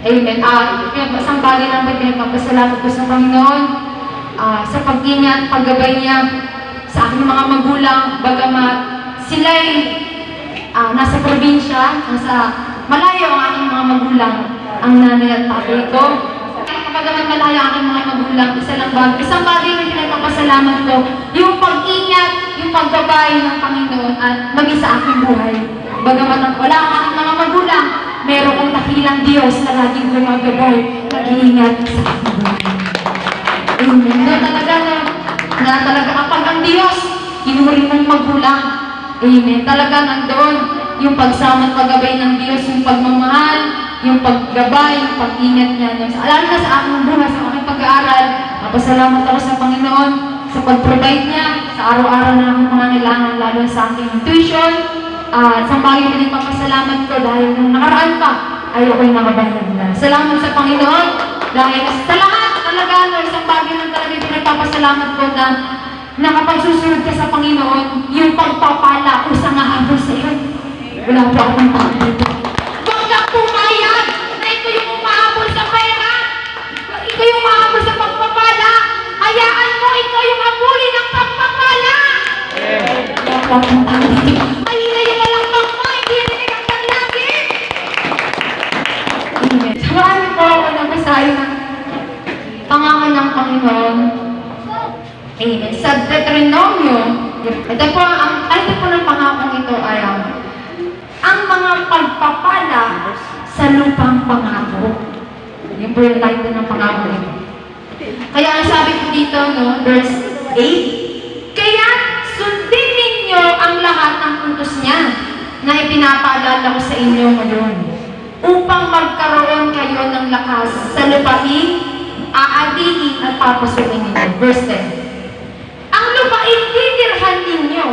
Amen. Ah, uh, isang bagay lang ba pinagpapasalamat ko sa Panginoon ah, sa pag-ingat, paggabay niya sa aking mga magulang, bagamat sila'y ah, nasa probinsya, nasa malayo ang aking mga magulang, ang nanay at tatay ko. Bagamat malayo ang aking mga magulang, isa lang bagay, isang bagay na pinagpapasalamat ko, yung pag-ingat, yung paggabay ng Panginoon at maging sa aking buhay. Bagamat wala magulang, dakilang Diyos na laging gumagabay, nag-iingat sa buhay. Amen. Na talaga na, na talaga kapag ang Diyos, inuri mong magulang. Amen. Talaga nandoon yung pagsama at paggabay ng Diyos, yung pagmamahal, yung paggabay, yung pag-ingat niya. Lalo na sa aking buhay, sa aking pag-aaral, napasalamat ako sa Panginoon sa pag-provide niya sa araw-araw na aking pangangailangan, lalo sa aking tuition. Ah, sa bagay na nagpapasalamat ko dahil nung nakaraan pa, ay ako'y nakabayad na. Salamat sa Panginoon dahil sa lahat talaga, no, isang bagay lang talaga yung pinagpapasalamat ko na nakapagsusunod ka sa Panginoon, yung pagpapala o sa ngahabol sa iyo. Wala po akong tao ito po, ang title po ng pangakong ito ay ang ang mga pagpapala sa lupang pangako. Yung po yung title ng pangako ito. Kaya ang sabi ko dito, no, verse 8, Kaya sundin ninyo ang lahat ng utos niya na ipinapaalala ko sa inyo ngayon upang magkaroon kayo ng lakas sa lupain, aadiin at papasukin ninyo. Verse 10. Ang lupain titirhan ninyo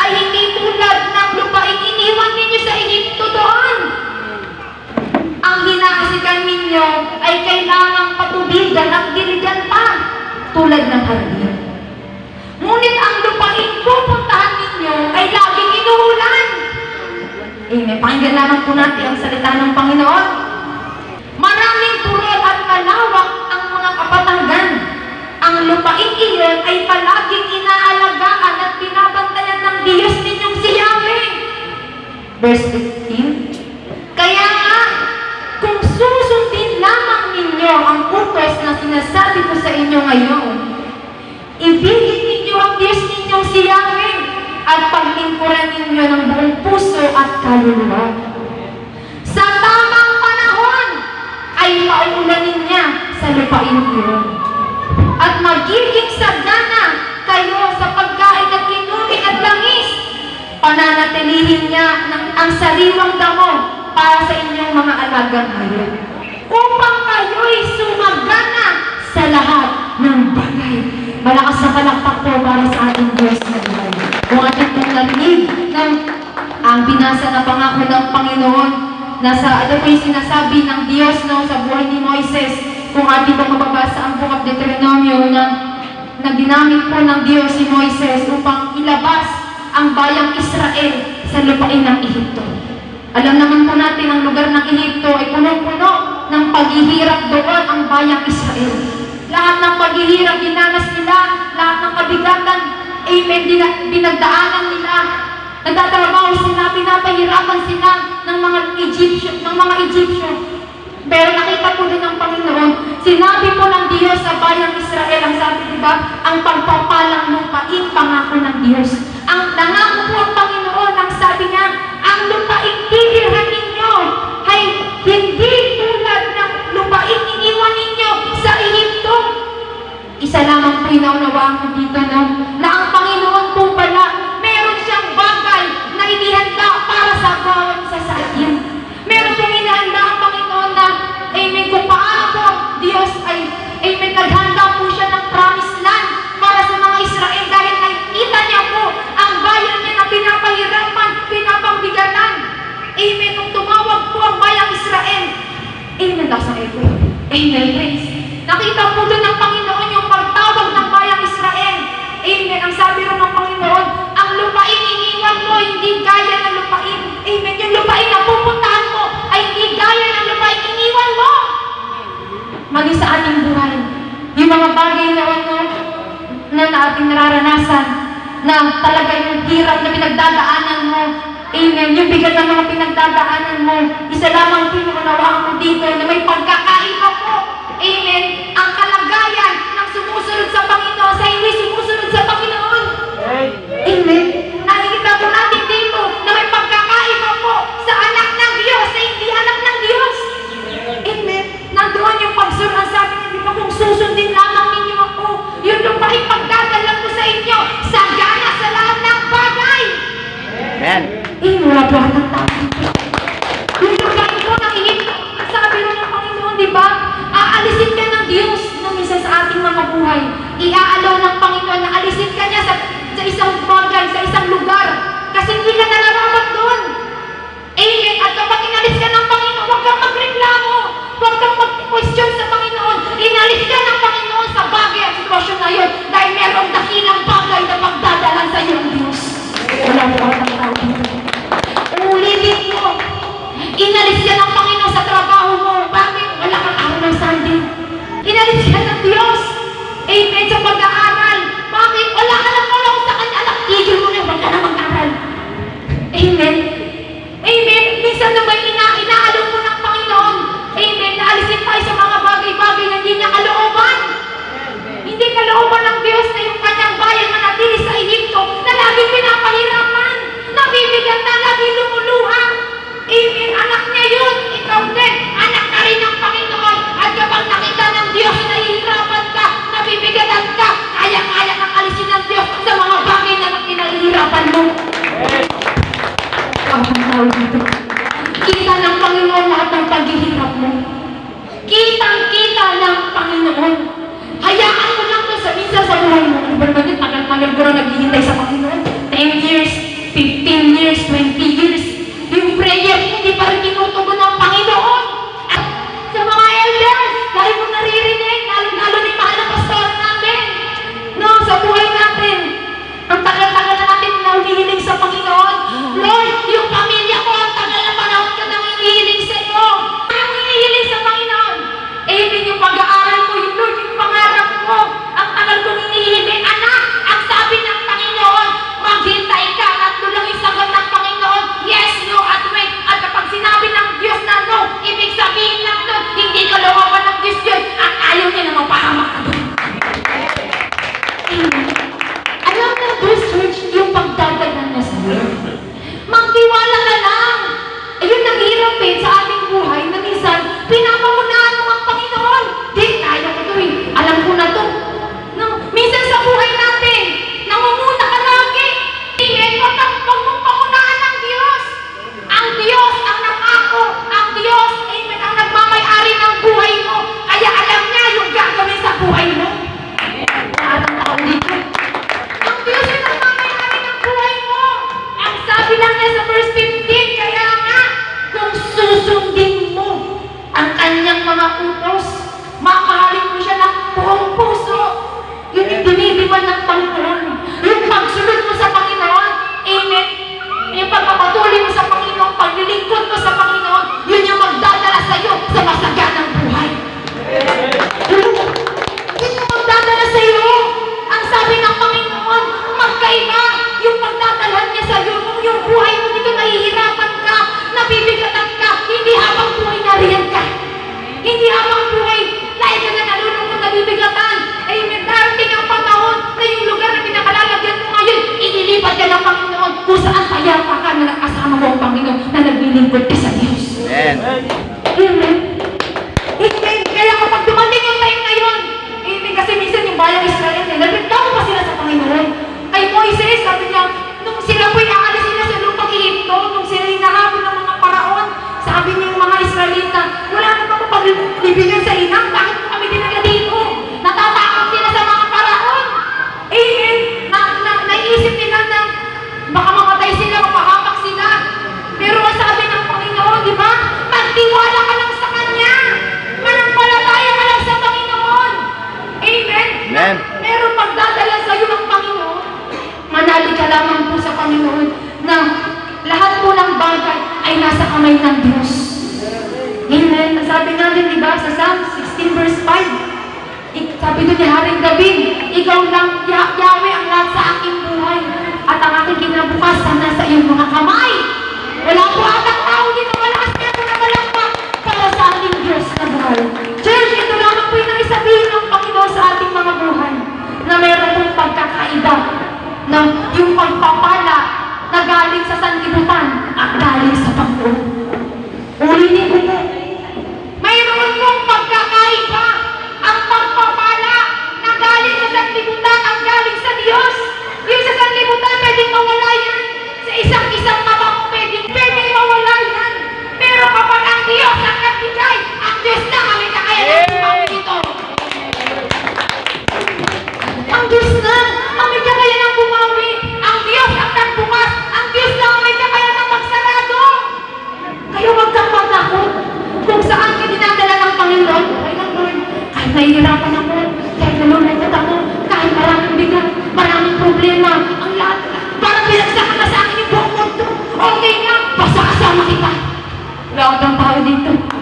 ay hindi tulad ng lupain iniwan ninyo sa Egypto doon. Ang hinaasikan ninyo ay kailangang patubigan at diligan pa tulad ng hardin. Ngunit ang lupain pupuntahan ninyo ay laging inuulan. Amen. Pakinggan lamang po natin ang salita ng Panginoon. Maraming turol at malawak ang mga kapatagan. Ang lupain iyon ay palaging inaalagaan at binabantayan ng Diyos ninyong si Yahweh. Verse 15. Kaya nga, kung susundin lamang ninyo ang utos na sinasabi ko sa inyo ngayon, ibigin ninyo ang Diyos ninyong si Yahweh at paglingkuran ninyo ng puso at kaluluwa. Sa tamang panahon ay paulanin niya sa lupain iyon. At magiging sagana kayo sa pagkain at inumin at langis. Pananatilihin niya ng, ang sariwang damo para sa inyong mga alagang hayop. Upang kayo'y sumagana sa lahat ng bagay. Malakas na palakpak po para sa ating Diyos na buhay. Kung ating narinig ng ang binasa na pangako ng Panginoon na sa ano po yung sinasabi ng Diyos no, sa buhay ni Moises kung ating pong mababasa ang Book of Deuteronomio na na ginamit po ng Diyos si Moises upang ilabas ang bayang Israel sa lupain ng Ehipto. Alam naman po natin ang lugar ng Ehipto ay punong-puno ng paghihirap doon ang bayang Israel. Lahat ng paghihirap dinanas nila, lahat ng kabigatan, amen, pinagdaanan nila. Nagtatrabaho sila, pinapahirapan sila ng mga Egyptian, ng mga Egyptian. Pero nakita po din ng Panginoon, sinabi po ng Diyos sa bayang Israel, ang sabi diba, ang pagpapalang lupain, pangako ng Diyos. Ang nangako pagkakatiro ng Panginoon. Ang lupain iniwan mo, hindi gaya ng lupain. Amen. Yung lupain na pupuntahan mo ay hindi gaya ng lupain iniwan mo. Maging sa ating buhay, yung mga bagay na ano, na natin nararanasan, na talaga yung hirap na pinagdadaanan mo, Amen. Yung bigat ng mga pinagdadaanan mo, isa lamang pinukunawaan mo dito na may pagkakaiba pinaglabanan natin. Yung lugar ko, nangingin sabi ng Panginoon, di ba? Aalisin ka ng Diyos na sa ating mga buhay. Iaalaw ng Panginoon na ka niya sa, sa isang bagay, sa isang lugar. Kasi hindi ka nararapat doon. Amen. At kapag inalis ka ng Panginoon, huwag kang magreklamo. Huwag kang mag-question sa Panginoon. Inalis ka ng Panginoon sa bagay at sitwasyon na yun. buong puso. Yun yung dinidiman ng Panginoon. Yung pagsunod mo sa Panginoon, amen. Yung pagpapatuloy mo sa Panginoon, paglilingkod mo sa Panginoon, yun yung magdadala sa iyo sa masaganang buhay. Yun, yun yung magdadala sa iyo. Ang sabi ng Panginoon, magkaiba yung pagdadala niya sa iyo yung buhay Nahihirapan ako, kahit nalulungkot ako, kahit maraming bigat, maraming problema, ang lahat, parang binagsak na sa akin yung buong mundo. Okay nga, basta kasama kita. Wala akong tao dito.